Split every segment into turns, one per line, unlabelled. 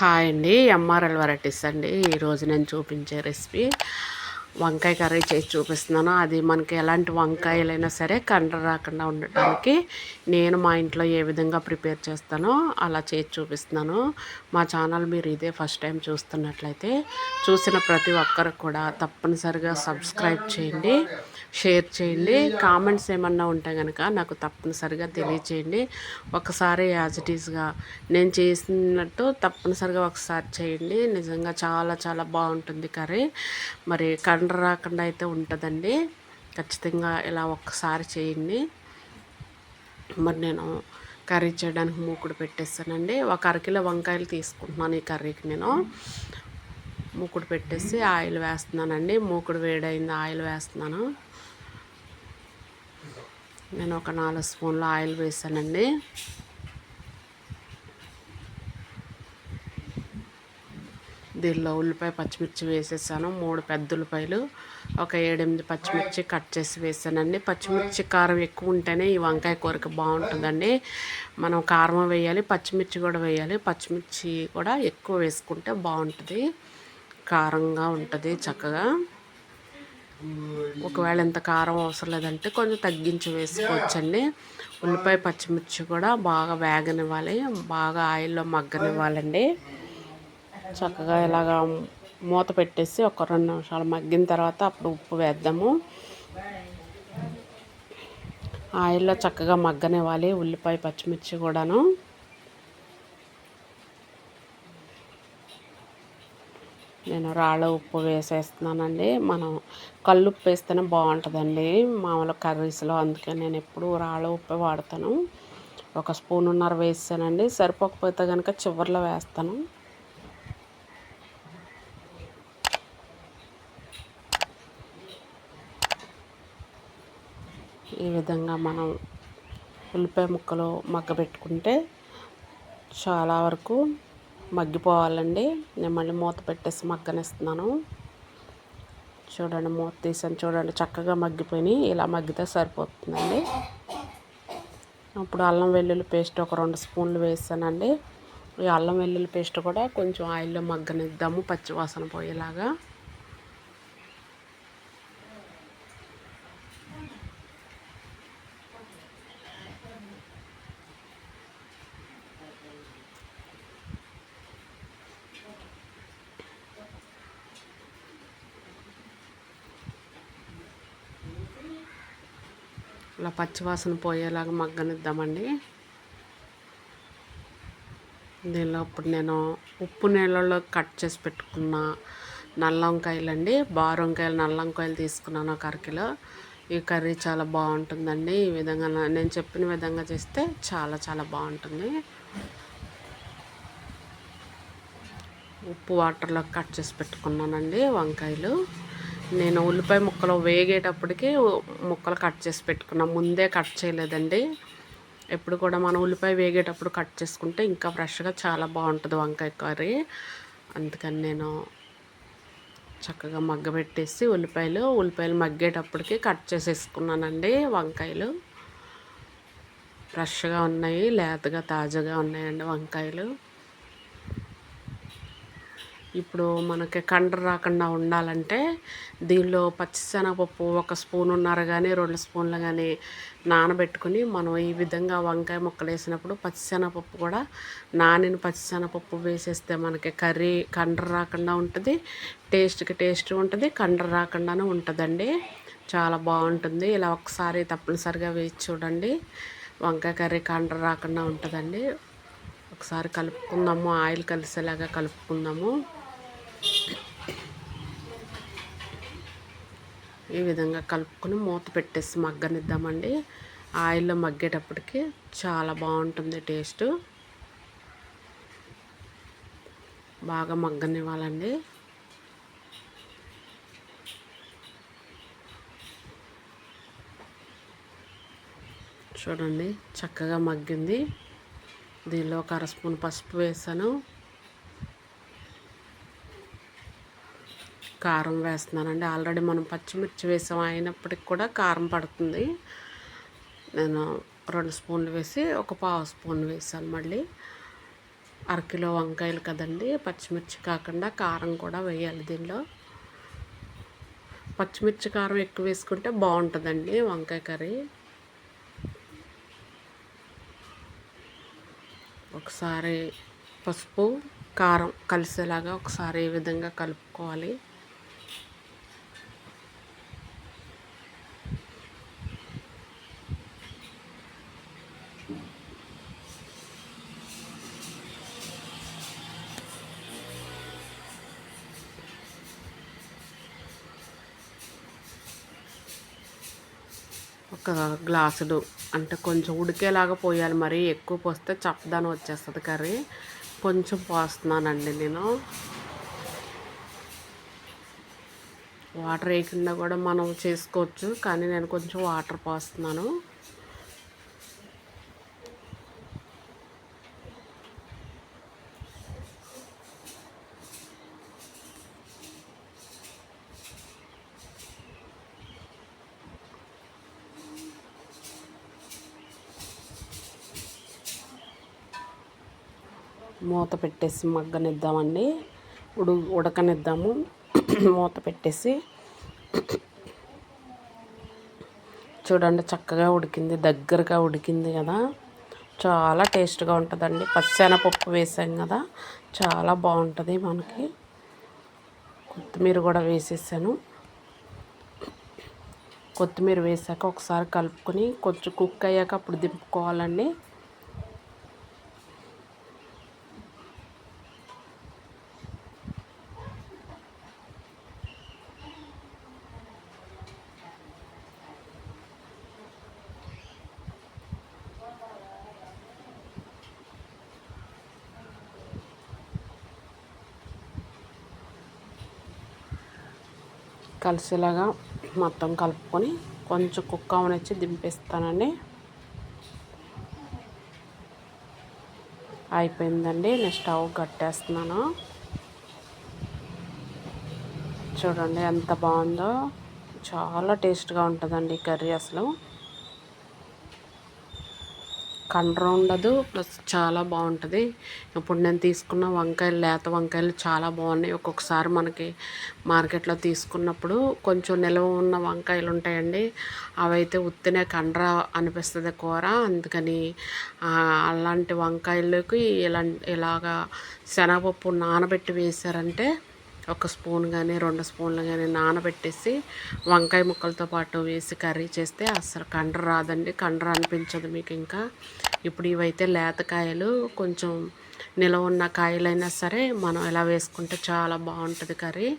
Hi అండి. MRL varieties అండి. ఈరోజు నేను చూపించే రెసిపీ వంకాయ కర్రీ చేసి చూపిస్తున్నాను. అది మనకి ఎలాంటి వంకాయలైనా సరే కండ్ర రాకుండా ఉండటానికి నేను మా ఇంట్లో ఏ విధంగా ప్రిపేర్ చేస్తానో అలా చేసి చూపిస్తున్నాను. మా ఛానల్ మీరు ఇదే ఫస్ట్ టైం చూస్తున్నట్లయితే చూసిన ప్రతి ఒక్కరు కూడా తప్పనిసరిగా సబ్స్క్రైబ్ చేయండి షేర్ చేయండి. కామెంట్స్ ఏమన్నా ఉంటే కనుక నాకు తప్పనిసరిగా తెలియచేయండి. ఒకసారి యాజ్ ఇట్ ఈస్గా నేను చేసినట్టు తప్పనిసరిగా ఒకసారి చేయండి. నిజంగా చాలా చాలా బాగుంటుంది కర్రీ. మరి కండ్ర రాకుండా అయితే ఉంటుందండి. ఖచ్చితంగా ఇలా ఒక్కసారి చేయండి. మరి నేను కర్రీ చేయడానికి మూకుడు పెట్టేస్తానండి. ఒక అరకిలో వంకాయలు తీసుకుంటున్నాను ఈ కర్రీకి నేను. మూకుడు పెట్టేసి ఆయిల్ వేస్తున్నానండి. మూకుడు వేడైంది ఆయిల్ వేస్తున్నాను. నేను ఒక నాలుగు స్పూన్ల ఆయిల్ వేసానండి. దీనిలో ఉల్లిపాయ పచ్చిమిర్చి వేసేసాను. మూడు పెద్ద ఉల్లిపాయలు ఒక ఏడెనిమిది పచ్చిమిర్చి కట్ చేసి వేసానండి. పచ్చిమిర్చి కారం ఎక్కువ ఉంటేనే ఈ వంకాయ కూరకి బాగుంటుందండి. మనం కారం వేయాలి పచ్చిమిర్చి కూడా వేయాలి. పచ్చిమిర్చి కూడా ఎక్కువ వేసుకుంటే బాగుంటుంది. కారంగా ఉంటుంది చక్కగా. ఒకవేళ ఎంత కారం అవసరం లేదంటే కొంచెం తగ్గించి వేసుకోవచ్చండి. ఉల్లిపాయ పచ్చిమిర్చి కూడా బాగా వేగనివ్వాలి బాగా ఆయిల్లో మగ్గనివ్వాలండి. చక్కగా ఇలాగా మూత పెట్టేసి ఒక రెండు నిమిషాలు మగ్గిన తర్వాత అప్పుడు ఉప్పు వేద్దాము. ఆయిల్లో చక్కగా మగ్గనివ్వాలి ఉల్లిపాయ పచ్చిమిర్చి కూడాను. నేను రాళ్ళ ఉప్పు వేసేస్తున్నానండి. మనం కళ్ళు ఉప్పు వేస్తేనే బాగుంటుందండి. మామూలు కర్రీస్లో అందుకే నేను ఎప్పుడు రాళ్ళ ఉప్పు వాడతాను. ఒక స్పూన్ ఉన్నర వేసానండి సరిపోకపోతే కనుక చివరిలో వేస్తాను. ఈ విధంగా మనం ఉల్లిపాయ ముక్కలు మగ్గబెట్టుకుంటే చాలా వరకు మగ్గిపోవాలండి. నేను మళ్ళీ మూత పెట్టేసి మగ్గనిస్తున్నాను. చూడండి మూత తీసాను. చూడండి చక్కగా మగ్గిపోయి ఇలా మగ్గితే సరిపోతుందండి. అప్పుడు అల్లం వెల్లుల్లి పేస్ట్ ఒక రెండు స్పూన్లు వేసానండి. ఈ అల్లం వెల్లుల్లి పేస్ట్ కూడా కొంచెం ఆయిల్లో మగ్గనిద్దాము పచ్చివాసన పోయేలాగా. ఇలా పచ్చివాసన పోయేలాగా మగ్గనిద్దామండి. దీనిలో ఇప్పుడు నేను ఉప్పు నీళ్ళలో కట్ చేసి పెట్టుకున్న నల్ల వంకాయలు అండి బారు వంకాయలు నల్ల వంకాయలు తీసుకున్నాను ఒక అరకిలో. ఈ కర్రీ చాలా బాగుంటుందండి. ఈ విధంగా నేను చెప్పిన విధంగా చేస్తే చాలా చాలా బాగుంటుంది. ఉప్పు వాటర్లో కట్ చేసి పెట్టుకున్నానండి వంకాయలు. నేను ఉల్లిపాయ ముక్కలు వేగేటప్పటికి ముక్కలు కట్ చేసి పెట్టుకున్నాను ముందే కట్ చేయలేదండి. ఎప్పుడు కూడా మనం ఉల్లిపాయ వేగేటప్పుడు కట్ చేసుకుంటే ఇంకా ఫ్రెష్గా చాలా బాగుంటుంది వంకాయ కర్రీ. అందుకని నేను చక్కగా మగ్గబెట్టేసి ఉల్లిపాయలు ఉల్లిపాయలు మగ్గేటప్పటికి కట్ చేసేసుకున్నానండి వంకాయలు. ఫ్రెష్గా ఉన్నాయి లేతగా తాజాగా ఉన్నాయండి వంకాయలు. ఇప్పుడు మనకి కండ్ర రాకుండా ఉండాలంటే దీనిలో పచ్చిశనగపప్పు ఒక స్పూన్ ఉన్నారు కానీ రెండు స్పూన్లు కానీ నానబెట్టుకుని మనం ఈ విధంగా వంకాయ ముక్కలు వేసినప్పుడు పచ్చిశనగపప్పు కూడా నానిన పచ్చిశనగపప్పు వేసేస్తే మనకి కర్రీ కండ్ర రాకుండా ఉంటుంది టేస్ట్కి టేస్ట్ ఉంటుంది కండ్ర రాకుండానే ఉంటుందండి. చాలా బాగుంటుంది. ఇలా ఒకసారి తప్పనిసరిగా వేసి చూడండి. వంకాయ కర్రీ కండ్ర రాకుండా ఉంటుందండి. ఒకసారి కలుపుకుందాము ఆయిల్ కలిసేలాగా కలుపుకుందాము. ఈ విధంగా కలుపుకొని మూత పెట్టేసి మగ్గనిద్దామండి. ఆయిల్లో మగ్గేటప్పటికి చాలా బాగుంటుంది టేస్ట్. బాగా మగ్గనివ్వాలండి. చూడండి చక్కగా మగ్గింది. దీనిలో ఒక అర స్పూన్ పసుపు వేసాను. కారం వేస్తున్నానండి. ఆల్రెడీ మనం పచ్చిమిర్చి వేసాం అయినప్పటికి కూడా కారం పడుతుంది. నేను రెండు స్పూన్లు వేసి ఒక పావు స్పూన్ వేసాను మళ్ళీ. అరకిలో వంకాయలు కదండి పచ్చిమిర్చి కాకుండా కారం కూడా వేయాలి దీనిలో. పచ్చిమిర్చి కారం ఎక్కువ వేసుకుంటే బాగుంటుందండి వంకాయ కర్రీ. ఒకసారి పసుపు కారం కలిసేలాగా ఒకసారి ఈ విధంగా కలుపుకోవాలి. ఒక గ్లాసుడు అంటే కొంచెం ఉడికేలాగా పోయాలి మరి. ఎక్కువ పోస్తే చప్పదనం వచ్చేస్తుంది కర్రీ. కొంచెం పోస్తున్నానండి నేను. వాటర్ వేయకుండా కూడా మనం చేసుకోవచ్చు. కానీ నేను కొంచెం వాటర్ పోస్తున్నాను. మూత పెట్టేసి మగ్గనిద్దామండి. ఉడు ఉడకనిద్దాము. మూత పెట్టేసి చూడండి చక్కగా ఉడికింది దగ్గరగా ఉడికింది కదా. చాలా టేస్ట్గా ఉంటుందండి. పచ్చెనపప్పు వేసాం కదా. చాలా బాగుంటుంది మనకి. కొత్తిమీర కూడా వేసేసాను. కొత్తిమీర వేసాక ఒకసారి కలుపుకొని కొంచెం కుక్ అయ్యాక అప్పుడు దింపుకోవాలండి. కలిసేలాగా మొత్తం కలుపుకొని కొంచెం కుక్క అవనిచ్చి దింపేస్తానండి. అయిపోయిందండి. నేను స్టవ్ కట్టేస్తున్నాను. చూడండి ఎంత బాగుందో. చాలా టేస్ట్గా ఉంటుందండి కర్రీ అసలు. కండ్ర ఉండదు ప్లస్ చాలా బాగుంటుంది. ఇప్పుడు నేను తీసుకున్న వంకాయలు లేత వంకాయలు చాలా బాగున్నాయి. ఒక్కొక్కసారి మనకి మార్కెట్లో తీసుకున్నప్పుడు కొంచెం నిల్వ ఉన్న వంకాయలు ఉంటాయండి. అవైతే ఉత్తినే కండ్ర అనిపిస్తుంది కూర. అందుకని అలాంటి వంకాయలకి ఇలా ఇలాగా శనగపప్పు నానబెట్టి వేశారంటే ఒక స్పూన్ కానీ రెండు స్పూన్లు కానీ నానబెట్టేసి వంకాయ ముక్కలతో పాటు వేసి కర్రీ చేస్తే అస్సలు కండ్ర రాదండి. కండ్ర అనిపించదు మీకు ఇంకా. ఇప్పుడు ఇవైతే లేతకాయలు కొంచెం నిలవ ఉన్న కాయలైనా సరే మనం ఇలా వేసుకుంటే చాలా బాగుంటుంది కర్రీ.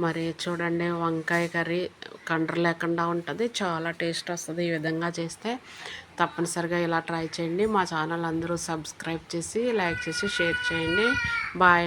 మరి చూడండి వంకాయ కర్రీ కండ్ర లేకుండా ఉంటుంది. చాలా టేస్ట్ వస్తుంది ఈ విధంగా చేస్తే. తప్పనిసరిగా ఇలా ట్రై చేయండి. మా ఛానల్ అందరూ సబ్స్క్రైబ్ చేసి లైక్ చేసి షేర్ చేయండి. బాయ్.